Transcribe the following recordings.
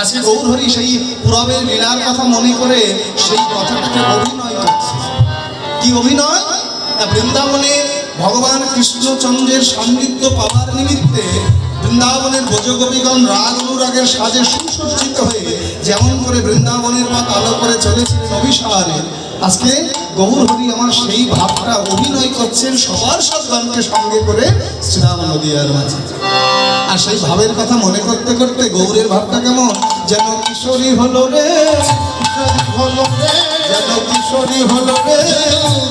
আজকে গৌরহরি সেই পুরবের লীলার কথা মনে করে সেই কথাটাকে অভিনয় করছে। কি অভিনয়? বৃন্দাবনে ভগবান কৃষ্ণচন্দ্রের সান্নিধ্য পাওয়ার নিমিত্তে বৃন্দাবনের ভোজগোপীগণ রাগ অনুরাগের সাজে সুসজ্জিত হয়ে যেমন করে বৃন্দাবনের পথ আলো করে চলেছিলেন অভিসারে। আজকে গৌর হরি আমার সেই ভাবটা অভিনয় করছেন সবার সদগণকে সঙ্গে করে শ্রীরাম নদিয়ার মাঝে। আর সেই ভাবের কথা মনে করতে করতে গৌরের ভাবটা কেমন? যেন কিশোরী হলো রে হলো রে। যেন কিশোরী হলো রে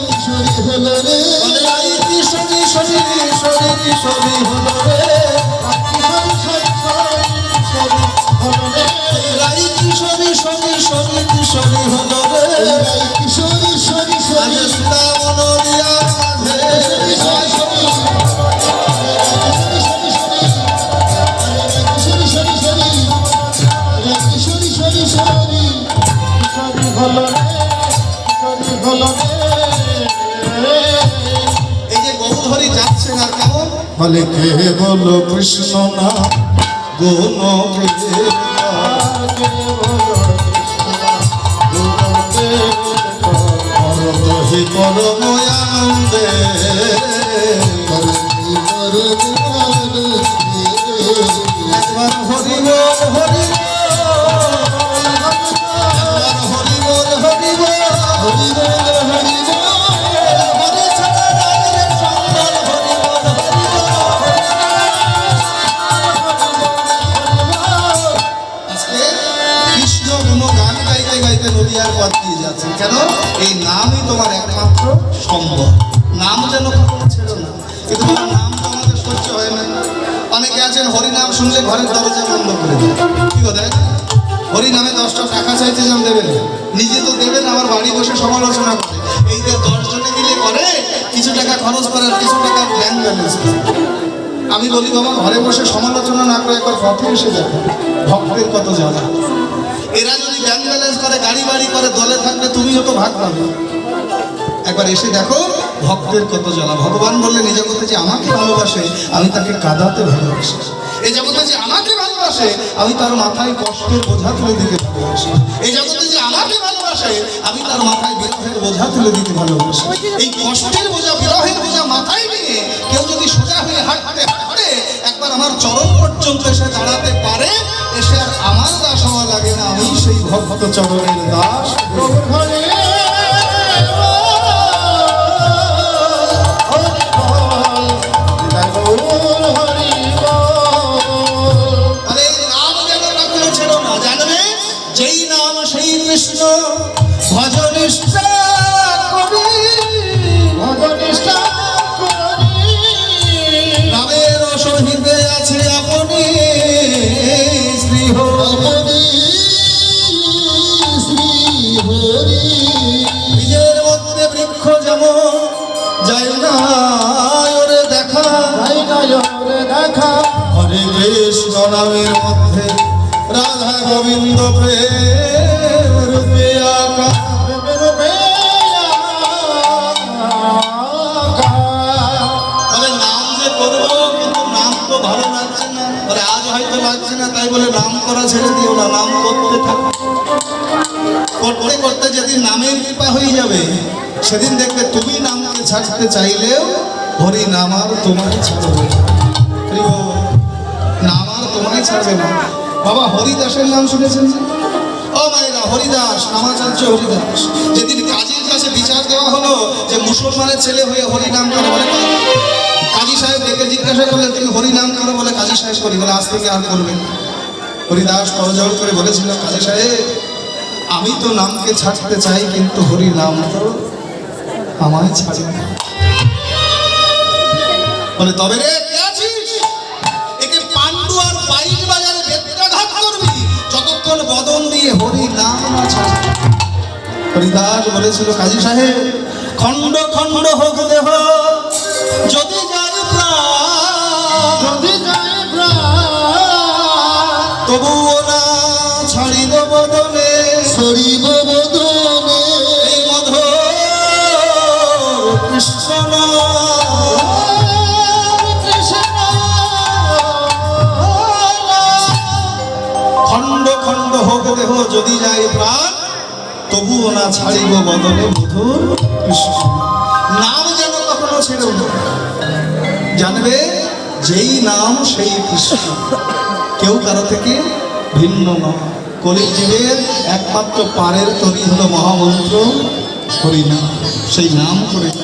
কিশোরী হলো রে। বলে, "আই কিশোরী শরীর কিশোরী কিশোরী হলো রে। কিশোরী শরীর হলো কিশোরী হলো রে। কিশোরী এই যে গৌরহরি যাচ্ছেন আর কেমন? বলে কে বলো কৃষ্ণ না? গুণ পরম আনন্দে হরি হরি তোমার একমাত্র সম্ভব নাম যেন না। নাম তো আমাদের সহ্য হয় না। অনেকে আছেন হরি নাম শুনলে ঘরের দরজা বন্ধ করে কি কথা? হরি নামে দশটা টাকা যান দেবেন? নিজে তো দেবেন বাড়ি বসে সমালোচনা করে। এই যে দশজনে মিলে করে, কিছু টাকা খরচ করে আর কিছু টাকা ব্যাংক ব্যালেন্স আমি বলি, বাবা, ঘরে বসে সমালোচনা না করে একবার পথে এসে যাবে ভক্তের কত জ্বালা। এরা যদি ব্যাংক ব্যালেন্স করে, গাড়ি বাড়ি করে, দলে থাকলে তুমিও তো ভাগ পাবে। একবার এসে দেখো, ভক্তের কত জ্বালা। ভগবান বললেন, এই জগতে যে আমাকে ভালোবাসে, আমি তাকে কাঁদাতে ভালোবাসি। এই জগতে যে আমাকে ভালোবাসে, আমি তার মাথায় কষ্টের বোঝা তুলে দিতে ভালোবাসি। এই জগতে যে আমাকে ভালোবাসে, আমি তার মাথায় বিরহের বোঝা তুলে দিতে ভালোবাসি। এই কষ্টের বোঝা, বিরহের বোঝা মাথায় নিয়ে কেউ যদি সোজা হয়ে হাঁটতে হাঁটে একবার আমার চরণ পর্যন্ত এসে দাঁড়াতে পারে, এসে আর আমার দাস হওয়া লাগে না। আমি সেই ভক্ত চরণের দাস। কৃষ্ণ নামের মধ্যে রাধা গোবিন্দ রূপে বলে নাম যে করব, কিন্তু নাম তো ভালো লাগছে না। আজ হয়তো লাগছে না, তাই বলে নাম করা ছেড়ে নাম করতে নামের কৃপা হয়ে যাবে, সেদিন দেখবে তুমি নামকে ছাড়তে চাইলেও হরি নাম আর তোমাকে ছাড়বে তোমাকে ছাড়বে না বাবা হরিদাসের নাম শুনেছেন? ও মায়েরা, হরিদাস নামাচার্য হরিদাস, যেদিন কাজীর কাছে বিচার দেওয়া হলো যে মুসলমানের ছেলে হয়ে হরি নাম করে কাজী সাহেব ডেকে জিজ্ঞাসা করলেন, তুমি হরি নাম করো বলে কাজী সাহেব করি বলে, আজ থেকে আর করবেন না। হরিদাস করে বলেছিল, কাজী সাহেব, আমি তো নামকে ছাড়তে চাই, কিন্তু হরি নাম তো আমায় ছাড়ে না বলে, তবে রে হরিদাস বলেছিল কাজী সাহেব খণ্ড খণ্ড হোক দেহ যদি যায় প্রাণ তবুও না ছাড়িব বদনে সরিব বদনে এই মধুর কৃষ্ণ কৃষ্ণ। খণ্ড খণ্ড হোক দেহ যদি যায় প্রাণ তবুও না ছাড়িব বদলে মধুর কৃষ্ণ। নাম যেন কখনো ছেড়ে না। জানবে যেই নাম সেই কৃষ্ণ। কেউ কারও থেকে ভিন্ন নয়। কলিজীবের একমাত্র পারের তরি হলো মহামন্ত্র হরিনাম। সেই নাম করে।